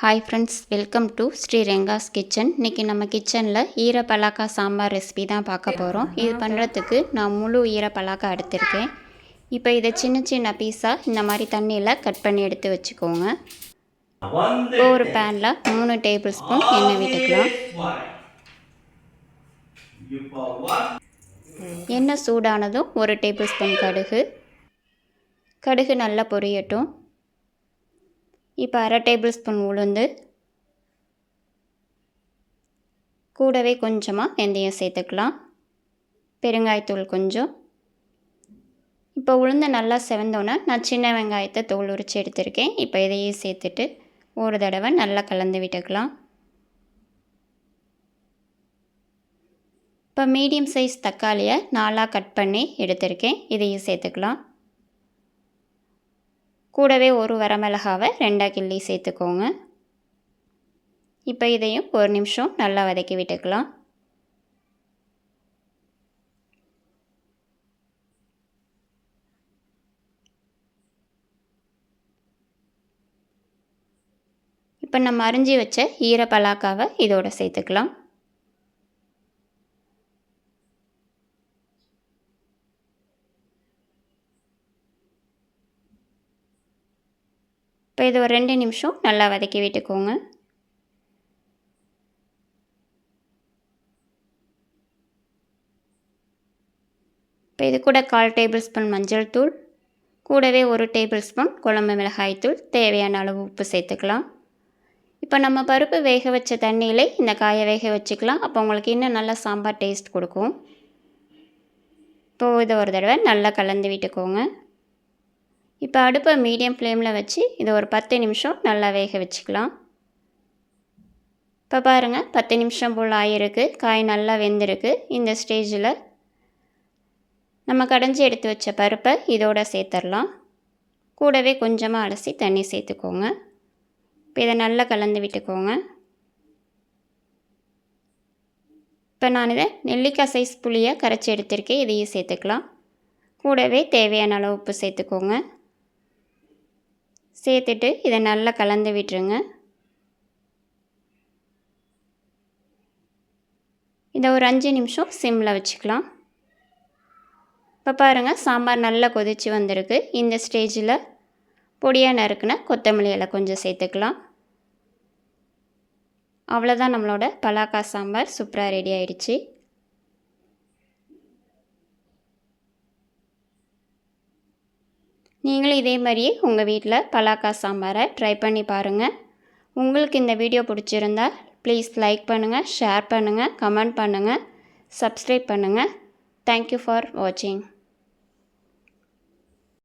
Hi friends welcome to Sri Rengas kitchen இன்றைக்கி நம்ம கிச்சனில் ஈர பலாக்கா சாம்பார் ரெசிபி தான் பார்க்க போகிறோம் இது பண்ணுறதுக்கு நான் முழு ஈர பலாக்கா எடுத்திருக்கேன். இப்போ இதை சின்ன சின்ன பீஸாக இந்த மாதிரி தண்ணியில் கட் பண்ணி எடுத்து வச்சுக்கோங்க. இப்போ ஒரு பேனில் மூணு டேபிள் ஸ்பூன் எண்ணெய் விட்டுக்கலாம். எண்ணெய் சூடானதும் ஒரு டேபிள் ஸ்பூன் கடுகு. கடுகு நல்லா பொரியட்டும். இப்போ அரை டேபிள் ஸ்பூன் உளுந்து கூடவே கொஞ்சமாக வெந்தயம் சேர்த்துக்கலாம். பெருங்காயத்தூள் கொஞ்சம். இப்போ உளுந்து நல்லா செவந்தோன்னே நான் சின்ன வெங்காயத்தை தோல் உரித்து எடுத்திருக்கேன். இப்போ இதையும் சேர்த்துட்டு ஒரு தடவை நல்லா கலந்து விட்டுக்கலாம். இப்போ மீடியம் சைஸ் தக்காளியை நாலாக கட் பண்ணி எடுத்திருக்கேன். இதையும் சேர்த்துக்கலாம். கூடவே ஒரு வரமிளகாவை ரெண்டாக கிள்ளி சேர்த்துக்கோங்க. இப்போ இதையும் ஒரு நிமிஷம் நல்லா வதக்கி விட்டுக்கலாம். இப்போ நம்ம அரிஞ்சி வச்ச ஈர பலாக்காவை இதோட சேர்த்துக்கலாம். இப்போ இது ஒரு ரெண்டு நிமிஷம் நல்லா வதக்கி விட்டுக்கோங்க. இப்போ இது கூட கால் டேபிள் ஸ்பூன் மஞ்சள் தூள் கூடவே ஒரு டேபிள் ஸ்பூன் குழம்பு மிளகாய் தூள் தேவையான அளவு உப்பு சேர்த்துக்கலாம். இப்போ நம்ம பருப்பு வேக வச்ச தண்ணியிலே இந்த காயை வேக வச்சுக்கலாம். அப்போ உங்களுக்கு இன்னும் நல்லா சாம்பார் டேஸ்ட் கொடுக்கும். இப்போது இதை ஒரு தடவை நல்லா கலந்து விட்டுக்கோங்க. இப்போ அடுப்பை மீடியம் ஃப்ளேமில் வச்சு இதை ஒரு பத்து நிமிஷம் நல்லா வேக வச்சுக்கலாம். இப்போ பாருங்கள் பத்து நிமிஷம் போல் ஆகிருக்கு காய் நல்லா வெந்திருக்கு. இந்த ஸ்டேஜில் நம்ம கடைஞ்சி எடுத்து வச்ச பருப்பை இதோட சேர்த்துடலாம் கூடவே கொஞ்சமாக அலசி தண்ணி சேர்த்துக்கோங்க. இப்போ இதை நல்லா கலந்து விட்டுக்கோங்க. இப்போ நான் இதை நெல்லிக்காய் சைஸ் புளியை கரைச்சி எடுத்திருக்கேன். இதையும் சேர்த்துக்கலாம். கூடவே தேவையான அளவு உப்பு சேர்த்துக்கோங்க. சேர்த்துட்டு இதை நல்லா கலந்து விட்டுருங்க. இதை ஒரு அஞ்சு நிமிஷம் சிம்மில் வச்சுக்கலாம். இப்போ பாருங்கள் சாம்பார் நல்லா கொதித்து வந்திருக்கு. இந்த ஸ்டேஜில் பொடியாக நறுக்குன கொத்தமல்லி இலை கொஞ்சம் சேர்த்துக்கலாம். அவ்வளோதான் நம்மளோட பலாக்கா சாம்பார். சூப்பராக ரெடி ஆயிடுச்சு. நீங்களும் இதே மாதிரியே உங்கள் வீட்டில் பலாக்கா சாம்பாரை ட்ரை பண்ணி பாருங்கள் உங்களுக்கு இந்த வீடியோ பிடிச்சிருந்தா ப்ளீஸ் லைக் பண்ணுங்கள் ஷேர் பண்ணுங்கள் கமெண்ட் பண்ணுங்கள் சப்ஸ்கிரைப் பண்ணுங்கள் தேங்க்யூ ஃபார் வாட்சிங்